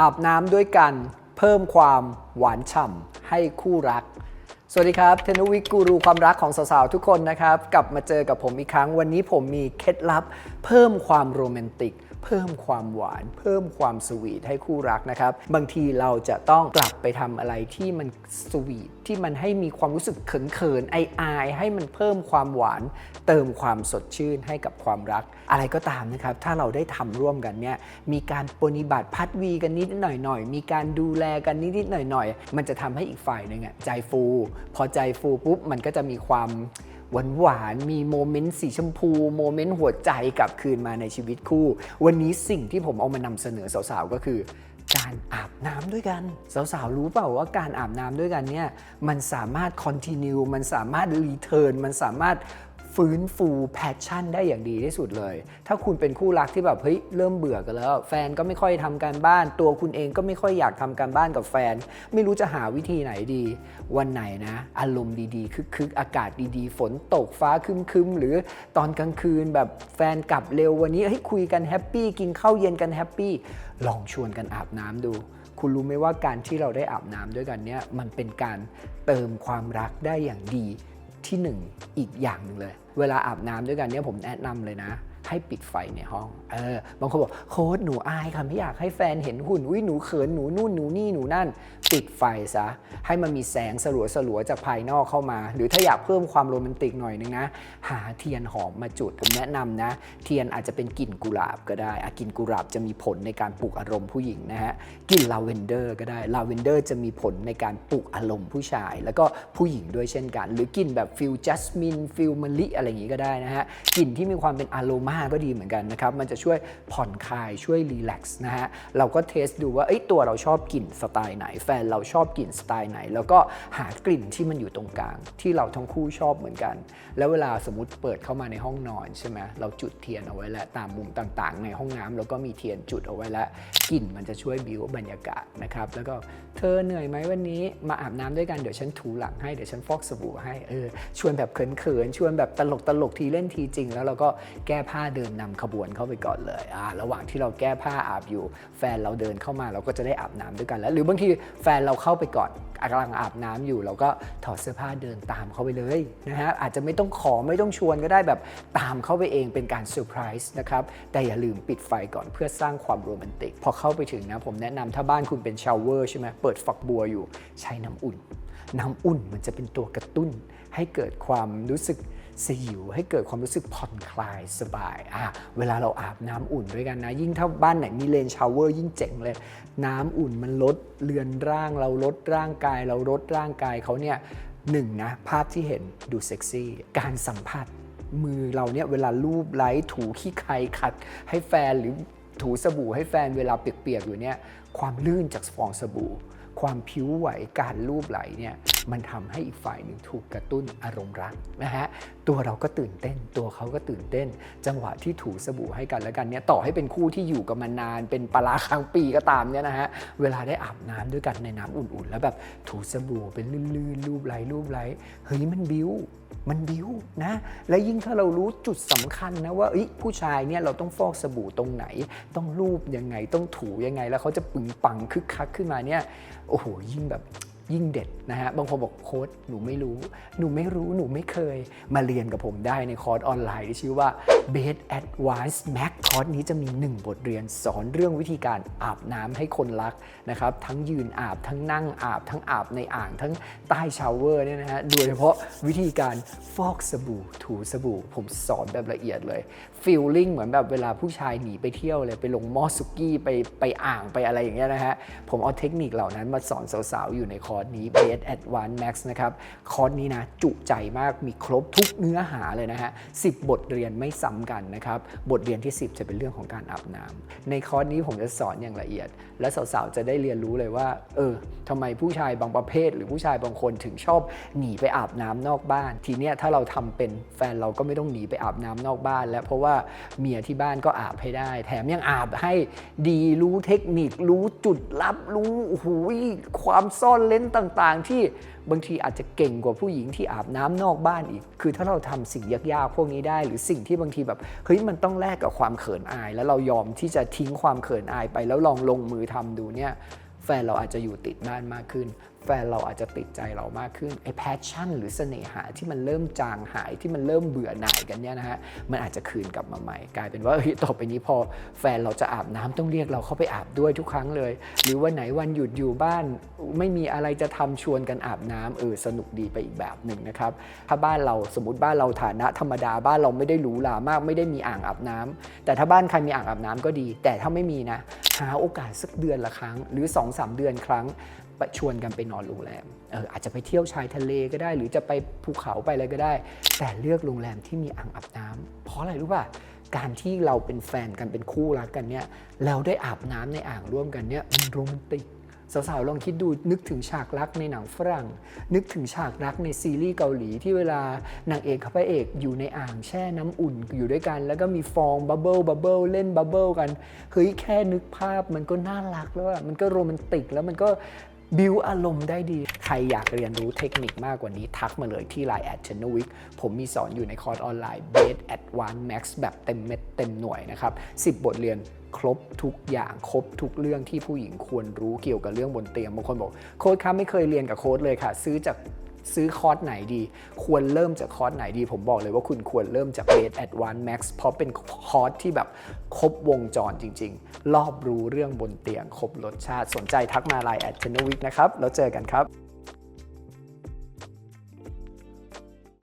อาบน้ำด้วยกันเพิ่มความหวานฉ่ำให้คู่รัก สวัสดีครับเทนวิกูรูความรักของสาวๆทุกคนนะครับ กลับมาเจอกับผมอีกครั้งวันนี้ผมมีเคล็ดลับ เพิ่มความโรแมนติก เพิ่มความหวาน เพิ่มความสวีทให้คู่รักนะครับ บางทีเราจะต้องกลับไปทำอะไรที่มันสวีทที่มันให้มีความรู้สึกเขินๆไอายให้มันเพิ่มความหวาน เติมความสดชื่นให้กับความรัก อะไรก็ตามนะครับ ถ้าเราได้ทำร่วมกันเนี่ยมีการปฏิบัติพัดวีกันนิดหน่อยหน่อยๆมีการดูแลกันนิดๆหน่อยหน่อยๆมันจะทำให้อีกฝ่ายหนึ่งอะใจฟู พอใจฟูปุ๊บมันก็จะมีความ หวานหวานมีโมเมนต์สีชมพูโมเมนต์หัวใจกลับคืนมาในชีวิตคู่ วันนี้สิ่งที่ผมเอามานำเสนอสาวๆก็คือ การอาบน้ำด้วยกัน สาวๆ รู้เปล่าว่าการอาบน้ำด้วยกันเนี่ยมันสามารถคอนติเนียมันสามารถรีเทิร์นมันสามารถ ฟื้นฟูแพชชั่นได้อย่างดีที่สุดเลย ถ้าคุณเป็นคู่รักที่แบบเฮ้ยเริ่มเบื่อกันแล้ว แฟนก็ไม่ค่อยทำการบ้าน ตัวคุณเองก็ไม่ค่อยอยากทำการบ้านกับแฟน ไม่รู้จะหาวิธีไหนดี วันไหนนะ อารมณ์ดีๆคึกๆอากาศดีๆ ฝนตกฟ้าคึมๆหรือตอนกลางคืนแบบแฟนกลับเร็ววันนี้เฮ้ยคุยกันแฮปปี้กินข้าวเย็นกันแฮปปี้ลองชวนกันอาบน้ำดูคุณรู้ไหมว่าการที่เราได้อาบน้ำด้วยกันเนี่ยมันเป็นการเติมความรักได้อย่างดี ที่หนึ่งอีกอย่างหนึ่งเลย เวลาอาบน้ำด้วยกันเนี่ยผมแนะนำเลยนะ ให้ปิดไฟในห้อง เออ บางคนบอกโค้ดหนูอายค่ะไม่อยากให้แฟนเห็นหุ่นอุ้ยหนูเขินหนูนู่นหนูนี่หนูนั่น ปิดไฟซะ ให้มันมีแสงสลัวสลัวจากภายนอกเข้ามา หรือถ้าอยากเพิ่มความโรแมนติกหน่อยนึงนะ หาเทียนหอมมาจุดผมแนะนำนะ เทียนอาจจะเป็นกลิ่นกุหลาบก็ได้กลิ่นกุหลาบจะมีผลในการปลุกอารมณ์ผู้หญิงนะฮะ กลิ่นลาเวนเดอร์ก็ได้ ลาเวนเดอร์จะมีผลในการปลุกอารมณ์ผู้ชาย แล้วก็ผู้หญิงด้วยเช่นกัน หรือกลิ่นแบบฟิลจัสมินฟิลมะลิอะไรอย่างนี้ก็ได้นะฮะ กลิ่นที่มีความเป็นอารมาก็ดีเหมือนกันนะครับ มันจะช่วยผ่อนคลายช่วยรีแลกซ์นะฮะ เราก็เทสดูว่าเอ้ตัวเราชอบกลิ่นสไตล์ไหน แฟนเราชอบกลิ่นสไตล์ไหน แล้วก็หากลิ่นที่มันอยู่ตรงกลาง ที่เราทั้งคู่ชอบเหมือนกัน แล้วเวลาสมมติเปิดเข้ามาในห้องนอนใช่ไหมเราจุดเทียนเอาไว้แล้วตามมุมต่างๆ ในห้องน้ำเราก็มีเทียนจุดเอาไว้แล้วกลิ่นมันจะช่วยบิวบรรยากาศนะครับแล้วก็เธอเหนื่อยไหมวันนี้มาอาบน้ำด้วยกันเดี๋ยวฉันถูหลังให้เดี๋ยวฉันฟอกสบู่ให้เออชวนแบบเขินๆชวนแบบตลกตลกๆทีเล่นทีจริง แล้วเราก็แก้ผ้าเดินนำขบวนเข้าไปก่อนเลยอ่าระหว่างที่เราแก้ผ้าอาบอยู่ แฟนเราเดินเข้ามาเราก็จะได้อาบน้ำด้วยกันแล้ว หรือบางทีแฟนเราเข้าไปก่อนกำลังอาบน้ำอยู่ เราก็ถอดเสื้อผ้าเดินตามเข้าไปเลยนะฮะอาจจะไม่ต้องขอไม่ต้องชวนก็ได้แบบตามเข้าไปเองเป็นการเซอร์ไพรส์นะครับแต่อย่าลืมปิดไฟก่อนเพื่อสร้างความโรแมนติก พอเข้าไปถึงนะผมแนะนำถ้าบ้านคุณเป็นชาวเวอร์ใช่ไหมเปิดฝักบัวอยู่ใช้น้ำอุ่น น้ำอุ่นมันจะเป็นตัวกระตุ้นให้เกิดความรู้สึก สยิวให้เกิดความรู้สึกผ่อนคลายสบายอะเวลาเราอาบน้ำอุ่นด้วยกันนะ ยิ่งถ้าบ้านไหนมีเลนชาวเวอร์ยิ่งเจ๋งเลย น้ำอุ่นมันลดเลือนร่าง เราลดร่างกาย เราลดร่างกายเขาเนี่ยหนึ่งนะภาพที่เห็นดูเซ็กซี่ การสัมผัสมือเราเนี่ยเวลาลูบไล้ถูขี้ใครขัด ให้แฟนหรือถูสบู่ให้แฟนเวลาเปียกๆอยู่เนี่ยความลื่นจากฟองสบู่ ความผิวไหวการลูบไหลเนี่ย มันทำให้อีกฝ่ายหนึ่งถูกกระตุ้นอารมณ์รักนะฮะตัวเราก็ตื่นเต้น ตัวเขาก็ตื่นเต้น จังหวะที่ถูสบู่ให้กันแล้วกันเนี่ยต่อให้เป็นคู่ที่อยู่กันมานาน เป็นปลาราค้างปีก็ตามเนี่ยนะฮะเวลาได้อาบน้ำด้วยกันในน้ำอุ่นๆ แล้วแบบถูสบู่เป็นลื่นๆลูบไหลลูบไหลเฮ้ยมันบิ้วมันบิ้วนะ และยิ่งถ้าเรารู้จุดสำคัญนะว่าผู้ชายเนี่ยเราต้องฟอกสบู่ตรงไหน ต้องรูปยังไงต้องถูยังไง แล้วเขาจะปึงปังคึกคักขึ้นมาเนี่ยโอ้โหยิ่งแบบ ยิ่งเด็ดนะฮะบางคนบอกโค้ดหนูไม่รู้ หนูไม่รู้หนูไม่เคยมาเรียนกับผมได้ในคอร์สออนไลน์ที่ชื่อว่า Base Advanced Max คอร์สนี้จะมี 1 บทเรียนสอนเรื่องวิธีการอาบน้ำให้คนรักนะครับ ทั้งยืนอาบทั้งนั่งอาบ ทั้งอาบในอ่างทั้งใต้ชาวเวอร์เนี่ยนะฮะโดยเฉพาะวิธีการฟอกสบู่ถูสบู่ ผมสอนแบบละเอียดเลยฟีลลิ่งเหมือนแบบเวลาผู้ชายหนีไปเที่ยวเลยไปลงมอสุกี้ไปไปอ่างไปอะไรอย่างเงี้ยนะฮะผมเอาเทคนิคเหล่านั้นมาสอนสาวๆอยู่ในคอร์สนี้ Base Advanced Max นะครับ คอร์สนี้นะ จุใจมากมีครบทุกเนื้อหาเลยนะฮะ10บทเรียนไม่ซ้ำกันนะครับ บทเรียนที่ 10 จะเป็นเรื่องของการอาบน้ำในคอร์สนี้ผมจะสอนอย่างละเอียด และสาวๆ จะได้เรียนรู้เลยว่า เออทำไมผู้ชายบางประเภท หรือผู้ชายบางคนถึงชอบหนีไปอาบน้ำนอกบ้าน ทีเนี้ยถ้าเราทำเป็นแฟนเราก็ไม่ต้องหนีไปอาบน้ำนอกบ้าน แล้วเพราะว่าเมียที่บ้านก็อาบให้ได้ แถมยังอาบให้ดีรู้เทคนิครู้จุดลับรู้โอ้โหความซ่อนเลนต์ต่างๆ ที่บางทีอาจจะเก่งกว่าผู้หญิงที่อาบน้ำนอกบ้านอีก คือถ้าเราทำสิ่งยากๆพวกนี้ได้ หรือสิ่งที่บางทีแบบเฮ้ยมันต้องแลกกับความเขินอาย แล้วเรายอมที่จะทิ้งความเขินอายไปแล้วลองลงมือทำดูเนี่ย แฟนเราอาจจะอยู่ติดบ้านมากขึ้น แฟนเราอาจจะติดใจเรามากขึ้นไอ้แพชชั่น หรือเสน่หาที่มันเริ่มจางหายที่มันเริ่มเบื่อหน่ายกันเนี่ยนะฮะมันอาจจะคืนกลับมาใหม่ กลายเป็นว่าเฮ้ยต่อไปนี้พอแฟนเราจะอาบน้ำต้องเรียกเราเข้าไปอาบด้วยทุกครั้งเลย หรือวันไหนวันหยุดอยู่บ้าน ไม่มีอะไรจะทำชวนกันอาบน้ำเออสนุกดีไปอีกแบบหนึ่งนะครับถ้าบ้านเราสมมติบ้านเราฐานะธรรมดาบ้านเราไม่ได้หรูหรามาก ไม่ได้มีอ่างอาบน้ำแต่ถ้าบ้านใครมีอ่างอาบน้ำก็ดี แต่ถ้าไม่มีนะหาโอกาสสักเดือนละครั้ง หรือ 2-3 เดือนครั้งประชวนกันไปนอนโรงแรมเอออาจจะไปเที่ยวชายทะเลก็ได้ หรือจะไปภูเขาไปอะไรก็ได้ แต่เลือกโรงแรมที่มีอ่างอาบน้ำเพราะอะไรรู้ป่ะการที่เราเป็นแฟนกันเป็นคู่รักกันเนี่ยแล้วได้อาบน้ำในอ่างร่วมกันเนี่ยมันโรแมนติก สาวๆลองคิดดูนึกถึงฉากรักในหนังฝรั่ง นึกถึงฉากรักในซีรีส์เกาหลีที่เวลานางเอกกับพระเอกอยู่ในอ่างแช่น้ำอุ่นอยู่ด้วยกัน แล้วก็มีฟองบับเบิลบับเบิลเล่นบับเบิลกันเฮ้ยแค่นึกภาพมันก็น่ารักแล้วมันก็โรแมนติกแล้วมันก็ บิวอารมณ์ได้ดี ใครอยากเรียนรู้เทคนิคมากกว่านี้ ทักมาเลยที่ Line แอดเชนวิกผมมีสอนอยู่ในคอร์สออนไลน์ b a s Advanced Max แบบเต็มเม็ดเต็มหน่วยนะครับ 10 บทเรียนครบทุกอย่างครบทุกเรื่องที่ผู้หญิงควรรู้เกี่ยวกับเรื่องบนเตียงบางคนบอกโค้ดครับไม่เคยเรียนกับโค้ดเลยค่ะ ซื้อจาก ซื้อคอร์สไหนดี ควรเริ่มจากคอร์สไหนดี ผมบอกเลยว่าคุณควรเริ่มจากเบสแอดวานแม็กซ์เพราะเป็นคอร์สที่แบบครบวงจรจริง ๆ รอบรู้เรื่องบนเตียง ครบรสชาติสนใจทักมาไลน์แอดเทนวิกนะครับ แล้วเจอกันครับ